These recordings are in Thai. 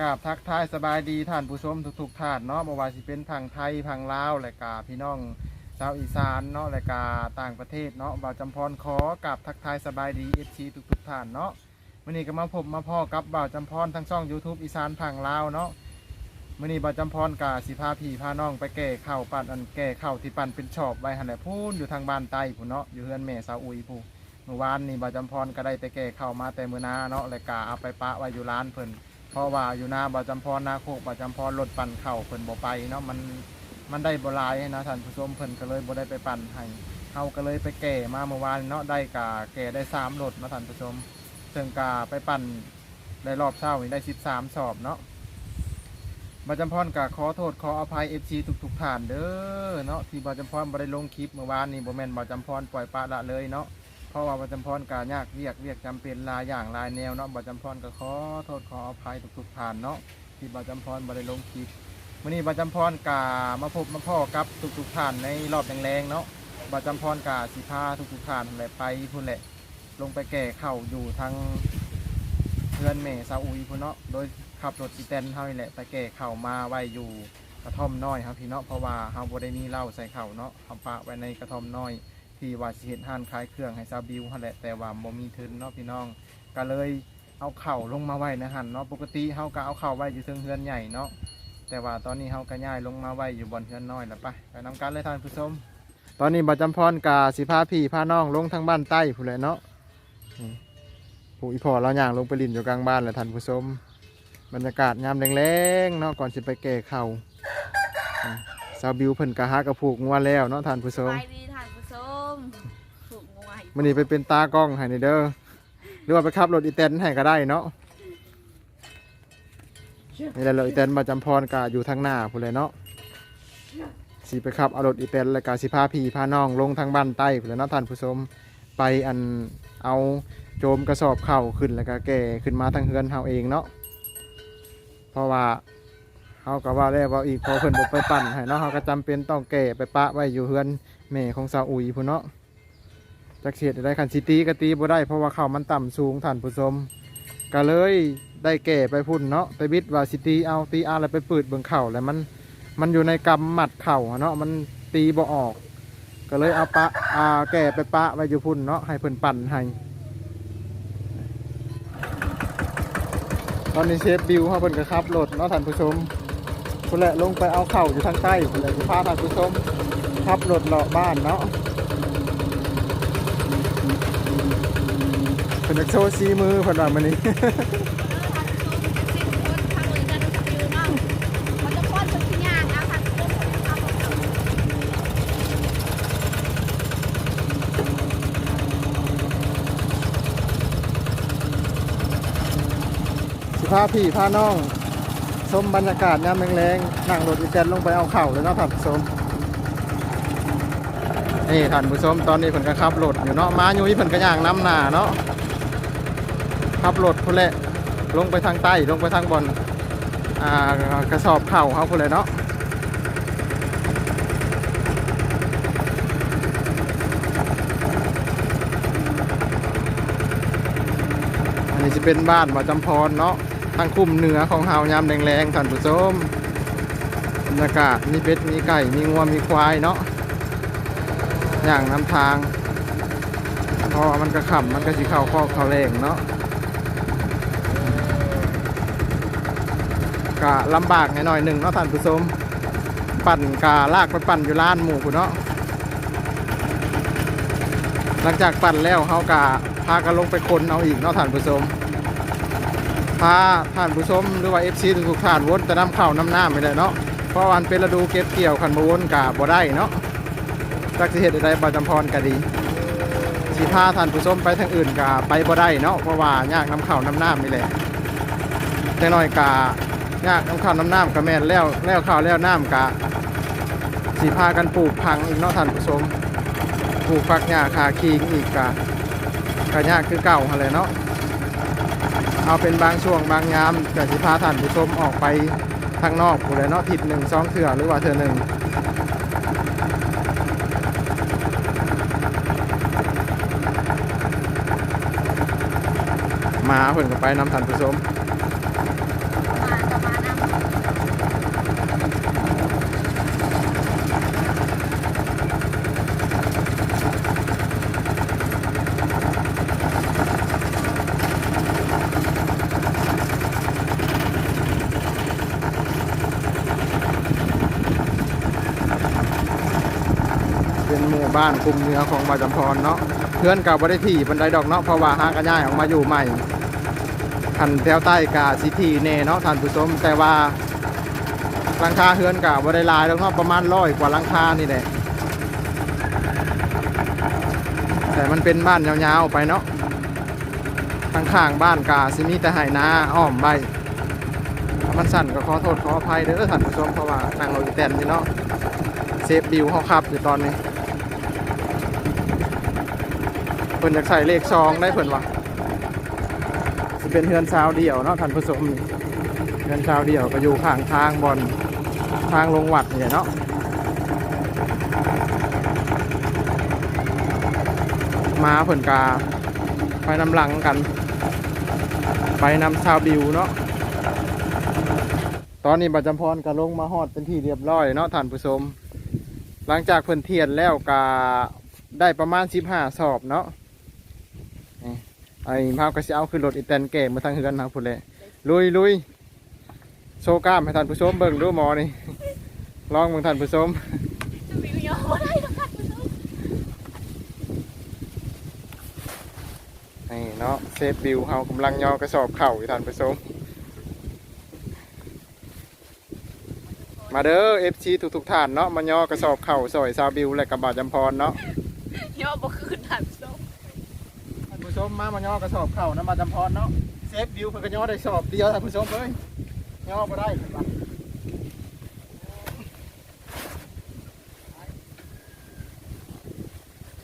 กราบทักทายสบายดีท่านผู้ชมทุกๆท่านเนาะบ่ว่าสิเป็นทางไทยทางลาวและกาพี่น้องชาวอีสานเนาะและกาต่างประเทศเนาะบ่าวจำพรขอกราบทักทายสบายดี FC ทุกๆท่านเนาะมื้อนี้ก็มาพบมาพ่อกับบ่าวจำพรทั้งช่อง YouTube อีสานทางลาวเนาะมื้อนี้บ่าวจำพรกาสิพาพี่พาน้องไปแก่ข้าวปั่นอันแก่ข้าวที่ปั่นเป็นชอบไว้หันแหละพูนอยู่ทางบ้านใต้พุ่นเนาะอยู่เฮือนแม่สาวอุยพูนเมื่อวานนี่บ่าวจำพรก็ได้ไปแก่ข้าวมาแต่มื้อนาเนาะและกาเอาไปปะไว้อยู่ร้านเพิ่น เพราะว่าอยู่นาบาจำพรนาโคกบาจำพรรถปั่นเข่าเพิ่นบ่ไปเนาะมันมันได้บลายนะท่านผู้ชมเพิ่นก็เลยบ่ได้ไปปั่นให้เฮาก็เลยไปแก่มาเมื่อวานเนาะได้กาแก่ได้3รถนะท่านผู้ชมซึ่งกาไปปั่นได้รอบเช้านี่ได้13สามสอบเนาะบาจำพรก็ขอโทษขออภัย FC ทุกๆท่านเด้อเนาะที่บาจำพรบ่ได้ลงคลิปเมื่อวานนี่บ่แม่นบาจำพรปล่อยปละละเลยเนาะ เพราะว่าประจำพรกายากเรียกเรียกจำเป็นลายอย่างลายแนวเนาะประจำพรก็ขอโทษขออภัยทุกๆท่านเนาะที่ประจำพรบริลงคลิปวันนี้ประจำพรกามาพบมาพ่อกับทุกๆท่านในรอบแรงๆเนาะประจำพรกาสิพาทุกๆท่านแหละไปพุ่นแหละ ลงไปแก่เข่าอยู่ทางเพื่อนเมซาอุยพุ่นเนาะโดยขับรถอีแตนเฮานี่แหละไปแก่เข่ามาไว้อยู่กระท่อมน้อยครับพี่เนาะเพราะว่าเฮาบ่ได้มีเหล้าใส่เข่าเนาะเอาปะไว้ในกระท่อมน้อย ที่ว่าสิเฮ็ดห้านขายเครื่องให้ซาบิวหั่นแหละแต่ว่าบ่มีทุนเนาะพี่น้อง ก็เลยเอาเข่าลงมาไว้ในหันเนาะปกติเฮาก็เอาเข่าไว้อยู่เทิงเฮือนใหญ่เนาะแต่ว่าตอนนี้เฮาก็ย้ายลงมาไว้อยู่บนเฮือนน้อยแล้วไปไปนำกันเลยท่านผู้ชมตอนนี้บ่จำพรกาสิพาพี่พาน้องลงทางบ้านใต้ผู้นแหละเนาะผู้อีพ่อเราย่างลงไปลินอยู่กลางบ้านเลยท่านผู้ชมบรรยากาศยามแรงๆเนาะก่อนสิไปแก่เข่าอืมซาบิวเพิ่นกะหากระผูกงัวแล้วเนาะท่านผู้ชม ถูกงวยมันนี่ไปเป็นตากล้องให้นี่เด้อหรือว่าไปขับรถอีแตนให้ก็ได้เนาะนี่แหละรถอีแตนมาจำพรกาอยู่ทางหน้าพูนเลยเนาะสีไปขับเอารถอีแตนแล้วกาสิพาพี่พาน้องลงทางบ้านใต้พูนเลยเนาะท่านผู้ชมไปอันเอาโจมกระสอบเข่าขึ้นแล้วก็แก่ขึ้นมาทางเฮือนเฮาเองเนาะเพราะว่าเฮาก็ว่าแล้วว่าอีกพอเพิ่นบ่ไปปั่นให้เนาะเฮาก็จำเป็นต้องแก่ไปปะไว้อยู่เฮือน แม่ของสาวอุยพูนเนาะจากเสียได้คันซิตี้ก็ตีบ่ได้เพราะว่าเขามันต่ำสูงท่านผู้ชมก็เลยได้แก่ไปพุ่นเนาะไปบิดว่าซิตี้เอาตีอาแล้วไปปืดเบิ่งเข่าแล้วมันมันอยู่ในกำหมัดเข่าเนาะมันตีบ่ออก ก็เลยเอาปะอาแก่ไปปะไว้อยู่พุ่นเนาะให้เพิ่นปั่นให้ตอนนี้เชฟบิวเขาเพิ่นก็ขับรถเนาะท่านผู้ชมพุ่นแหละลงไปเอาเข่าอยู่ทางใต้พุ่นแหละพาท่านผู้ชม ขับรถเลาะบ้านเนาะเป็นนักโชว์ซีมือเพิ่นว่ามื้อนี้มันจะป้อนเป็นยางเอาค่ะเริ่มเอาเอาสิพาพี่พาน้องชมบรรยากาศยามแรงๆนั่งรถอีแตนลงไปเอาเข่าเลยเนาะท่านผู้ชม นี่ท่านผู้ชมตอนนี้เพิ่นก็ขับรถอยู่เนาะมาอยู่ที่เพิ่นก็ย่างน้ำหนาเนาะขับรถพุ่นแหละลงไปทางใต้ลงไปทางบนอ่ากระสอบเข่าเขาพุ่นเลยเนาะอันนี้จะเป็นบ้านบ่จำพรเนาะทางคุ้มเหนือของเฮายามแรงๆท่านผู้ชมบรรยากาศมีเป็ดมีไก่มีงัวมีควายเนาะ อย่างน้ำทางเพราะมันก็ขำมันก็สิเข้าข้อเข้าแรงเนาะกะลำบากหน่อยหนึ่งเนาะท่านผู้ชมปั่นกาลากไปปั่นอยู่ร้านหมู่คุณเนาะหลังจากปั่นแล้วเขากะพากันลงไปคนเอาอีกเนาะท่านผู้ชมพาท่านผู้ชมหรือว่าเอฟซีทุกท่านวนแต่น้ำเข้าน้ำหน้ำไปเลยเนาะเพราะวันเป็นฤดูเก็บเกี่ยวขันมาวนกาบ่ได้เนาะ จักสิเหตุใดบ่จำพรก็ดีสิพาท่านผู้ชมไปทางอื่นกาไปบ่ได้เนาะเพราะว่ายากน้ำเข้าน้ำน้ำนี่แหละแต่น้อยกายากน้ำเข้าน้ำน้ำก็แม่นแล้วแล้วข้าวแล้วน้ำกะสิพากันปลูกพังอีกเนาะท่านผู้ชมปลูกฟักหญ้าคาคิงอีกกะกะยากคือเก่าหั่นแหละเนาะเอาเป็นบางช่วงบางยามแต่สิพาท่านผู้ชมออกไปทางนอกผู้ใดเนาะทิศหนึ่งสองเถื่อหรือว่าเถื่อหนึ่ง มาเพื่อนก็ไปน้ำทันผสมเป็นหมู่บ้านกลุ่มเนื้อของบาจำพรเนาะเพื่อนเก่าบ่ได้ที่บันไดดอกเนาะเพราะว่าหากันย่ายออกมาอยู่ใหม่ คันแถวใต้กาสิทีแน่เนาะท่านผู้ชมแต่ว่าหลังคาเฮือนกับบ่ได้ลายดอกเนาะประมาณร้อยกว่าหลังคานี่แหละแต่มันเป็นบ้านยาวๆไปเนาะข้างบ้านกาสิมีแต่ไหนาอ้อมใบมันสั่นก็ขอโทษขออภัยเด้อท่านผู้ชมเพราะว่านั่งรถอีแตนอยู่เนาะเซฟบิวเขาขับอยู่ตอนนี้เพิ่นอยากใส่เลขซองได้เพิ่นวะจะ เป็นเฮือนชาวเดี่ยวเนาะท่านผู้ชมเฮือนชาวเดี่ยวก็อยู่ข้างทางบอนทางลงวัดเนี่ยเนาะมาเพิ่นกาไปนำหลังกัน ไปนำชาวบิวเนาะตอนนี้บัจจำพรก็ลงมาฮอดเป็นที่เรียบร้อยเนาะท่านผู้ชมหลังจากเพิ่นเทียนแล้วก็ได้ประมาณ15สอบเนาะ ไอ้พาวก็สิเอาขึ้นรถอีแตนแก่มาทางเฮือนทาพุ่นเลยลุยลุยโชว์กล้ามให้ท่านผู้ชมเบิ่งดูหมอนี่ลองเบิ่งท่านผู้ชมนี่เนาะเซฟบิวเฮากำลังย่อกระสอบเข่าอยู่ท่านผู้ชมมาเด้อ FC ทุกๆท่านเนาะมาย่อกระสอบเข่าซอยซาวบิวและกับบาดจำพรเนาะยอบ่คืท่านผู้ชม ท่านผู้ช มมามาย่อกระสอบเข่านะบาดจำพรเนาะเซฟบิวเพิ่นก็ย่อได้สอบเดียวท่านผู้ชมเอ้ยย่อบ่ได้เพิ่นว่า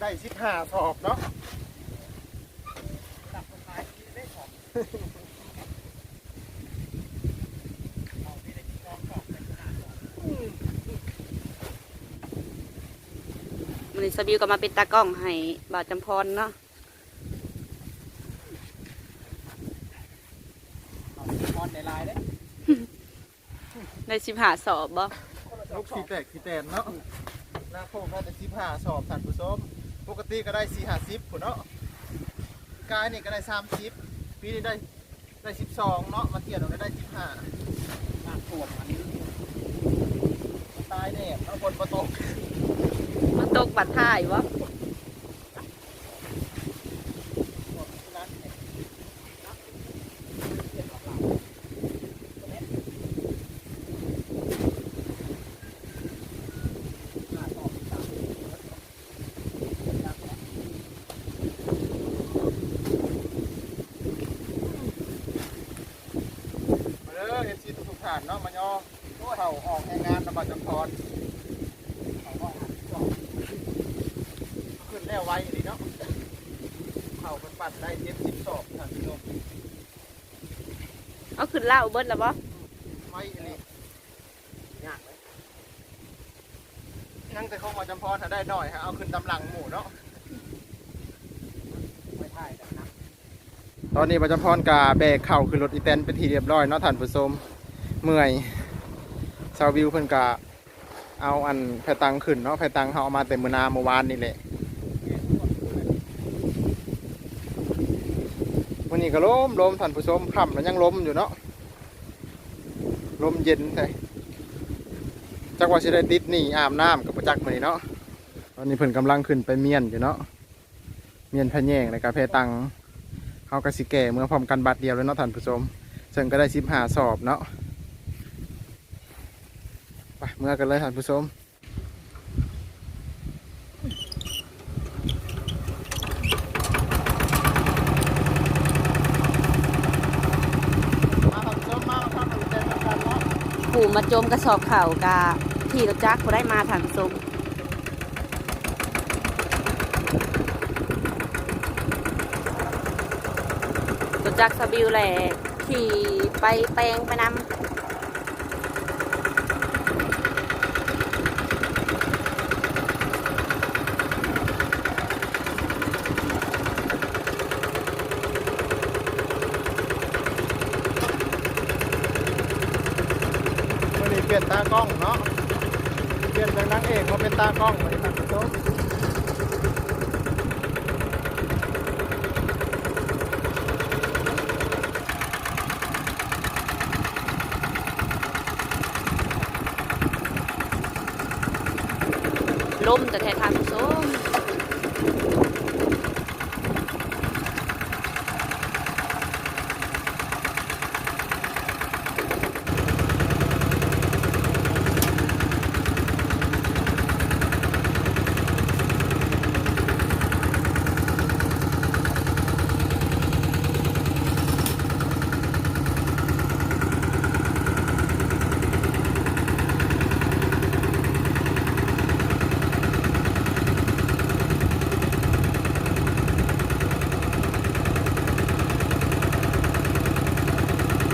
ได้15สอบเนาะมันนี้สบิวก็มาเป็นตากล้องให้บ่าวจำพรเนาะ พรในลายเด้ ได้สิบหาสอบบ่ลูกสีแตกสีแตนเนาะหน้าโคกก็จะสิบห้าสอบท่านผู้ชมปกติก็ได้สี่ห้าสิบผู้เนาะกายนี่ก็ได้สามสิบปีนี้ได้ได้สิบสองเนาะมาเทียบเราก็ได้สิบห้าหน้าโคกอันนี้ตายแน่เอาบนประตกมันตกบัดท้ายวะ มาเด้อเอ ฟซีทุกๆท่านเนาะมาย่อเข่าออกแห่งงานระบาดจำพรเขาออกขึ้นแล้วไวดีเนาะเข่าเป็นปัดได้เจ็ดสิบสอบท่านผู้ชมเอาขึ้นเหล่าเบิดแล้วบ่ไม่เลยยากเลยนั่งแต่เข้ามาจำพรถ้าได้หน่อยฮะเอาขึ้นตำหลังหมู่เนาะไม่ใช่นะตอนนี้ประจำพรกาแบกเข่าขึ้นรถอีแตนเป็นทีเรียบร้อยเนาะท่านผู้ชม เมื่อยชาววิวเพิ่นกาเอาอันแพตังขึ้นเนาะแพตังเขาเอามาเต็มมือนาเมื่อวานนี่แหละวันนี้ก็ล้มล้มท่านผู้ชมค่ำแล้วยังล้มอยู่เนาะลมเย็นแท้จักว่าสิได้ติดนี่อาบน้ำกับประจักษ์มื้อนี้เนาะ ตอนนี้เพิ่นกำลังขึ้นไปเมียนอยู่เนาะ เมียนพะแยงแล้วก็เพตังเฮาก็สิแก่เมื่อพร้อมกันบัดเดียวเลยเนาะท่านผู้ชมซึ่งก็ได้15สอบเนาะ เมื่อกันเลยท่านผู้ชมมาท่านผู้มมาครับตื่นเต้นกันเนาะผู้มาโจมกระสอบเข่าวกาที่รถจักรบ่ได้มาทางสมรถจักรสบิวแหละขี่ไปแปลงไปนำ วันนี้เปลี่ยนตากล้องเนาะ เปลี่ยนจากนางเอกมาเป็นตากล้องวันนี้ท่านผู้ชม ล่ มแต่แท้ทานผู้ชม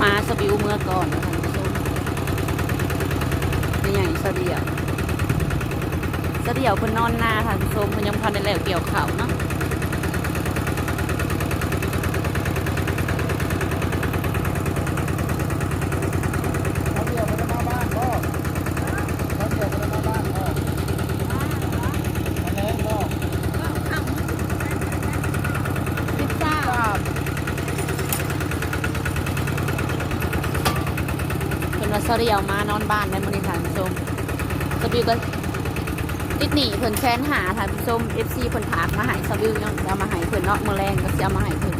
มาสบิวเมื่อก่อนนะท่านผู้ชมนี่ใหญ่สะเดียวสะเดีย วเพิ่นนอนหน้าท่านผู้ชมเพิ่นยังพันได้แล้วเกี่ยวเขาวเนาะเขาเดียวมันจะมาบ้านก็เขาเดียวมันจะมาบ้านก็มาแรงก็พิซซ่าเพิ่นว่าสะเดียวมานอนบ้านในมื้อนี้ท่านผู้ชมสบิวก็ ติดหนีเพิ่นแค้นหาท่านผู้ชม FC เพิ่นถากมาให้สบิวยังเอามาให้เพิ่นเนาะมื้อแรงก็สิเอามาให้เพิ่น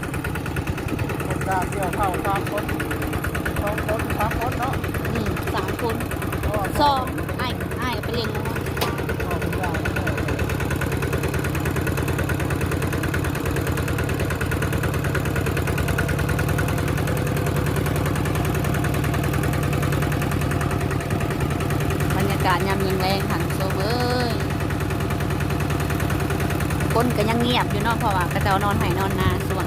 คนกล้าเกี่ยวเข้าสามคนสองคนสามคนเนาะอืมสามคนก็สองอ้ายอ้ายก็ไปเลี้ยงน้องก็เป็นอย่างนั้นเลยบรรยากาศยามเย็นแรงท่านผู้ชมเอ้ย คนก็ยังเงียบอยู่เนาะเพราะว่าก็จะนอนไห้นอนนาส่วน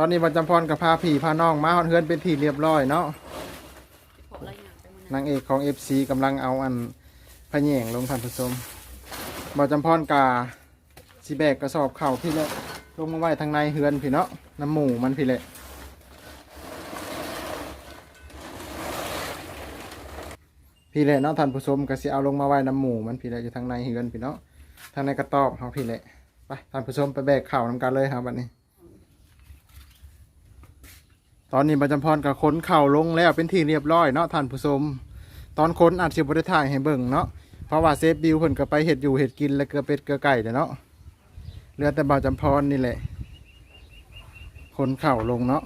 อนนี้บรรจำพรกับพาผีพาน้องมาฮอดเฮือนเป็นที่เรียบร้อยเนาะนางเอกของ FC กำลังเอาอันพะแยงลงท่านผู้ชมบรรจำพรกาสิแบกกระสอบเข่าวพี่เลยลงมาไว้ทางในเฮือนพี่เนาะน้ำหมูมันพี่เลยพี่เลยเนาะท่านผู้ชมก็สิเอาลงมาไว้น้ำหมูมันพี่เลยอยู่ทางในเฮือนพี่เนาะทางในกระตอบเขาพี่เลยไปท่านผู้ชมไปแบกเข่าวนำกันเลยครับวันนี้ ตอนนี้บรรจำพรกับขนเข่าลงแล้วเป็นที่เรียบร้อยเนาะท่านผู้ชมตอนขนอาจจะบริถ่ายให้เบิ่งเนาะเพราะว่าเซฟบิวเพิ่นก็ไปเห็ดอยู่เห็ดกินแล้วเกลือเป็ดเกลือไก่เด้อเนาะเหลือแต่บ่าวจำพรนี่แหละขนเข่าลงเนาะ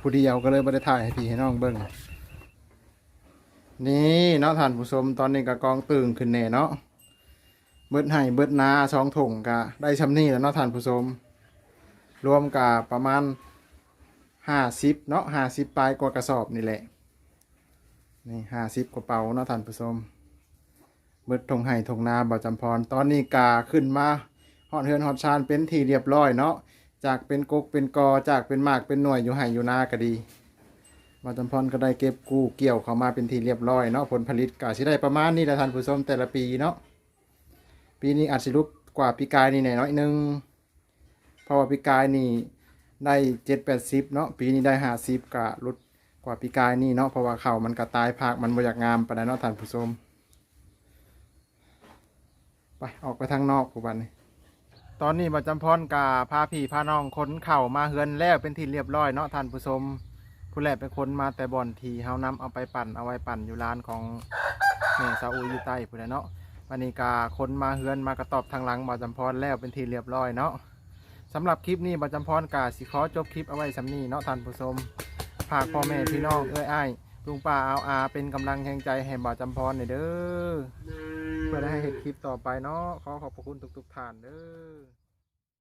ผู้เดียวก็เลยบริถ่ายให้พี่ให้น้องเบิ่งนี่เนาะท่านผู้ชมตอนนี้ก็กองตึงขึ้นแน่เนาะเบิดไห้เบิดนาสองถุงก็ได้ชำนี่แล้วเนาะท่านผู้ชม รวมกับประมาณ ห้าสิบเนาะห้าสิบปลายกว่ากระสอบนี่แหละนี่ห้าสิบกว่าเป๋าเนาะท่านผู้ชมเบิดทงไห้ทงนาบ่าจำพร ตอนนี้กาขึ้นมาฮอดเฮือนฮอดชานเป็นทีเรียบร้อยเนาะจากเป็นกกเป็นกอจากเป็นมากเป็นหน่วยอยู่ไห้อยู่นาก็ดีบ่าจำพรก็ได้เก็บกู้เกี่ยวเข้ามาเป็นทีเรียบร้อยเนาะผลผลิตก็สิได้ประมาณนี้แหละท่านผู้ชมแต่ละปีเนาะปีนี้อาจสิลุกกว่าปีกายนี่หน่อยน้อยนึงเพราะว่าปีกายนี่ ได้เจ็ดแปดสิบเนาะปีนี้ได้ห้าสิบกะลดกว่าปีกายนี่เนาะเพราะว่าเข่ามันกระตายภาคมันบ่อยากงามไปานใดเนาะท่านผู้ชมไปออกไปทางนอกผู้บันนี่ตอนนี้บัจำพรกาพาพี่พาน้องขนเข่ามาเฮือนแล้วเป็นที่เรียบร้อยเนาะท่านผู้ชมผู้แรกเป็นคนมาแต่บ่อนทีเฮานำเอาไปปั่นเอาไว้ปั่นอยู่ร้านของแม่ซาอูอยู่ใต้ผู้ใดเนาะวันนี้กาคนมาเฮือนมากระตอบทางหลังบัจำพรแล้วเป็นที่เรียบร้อยเนาะ สำหรับคลิปนี้บัจจำพรกาสิขอจบคลิปเอาไว้สำนีเนาะท่านผู้ชมฝากพ่อแม่พี่น้องเอ้ยไอ้ายลุงป้าเอาอาเป็นกำลังแห่งใจให้บ่าวจำพรหน่อยเด้อเพื่อได้ให้เห็นคลิปต่อไปเนาะขอขอบพระคุณทุกๆท่านเด้อ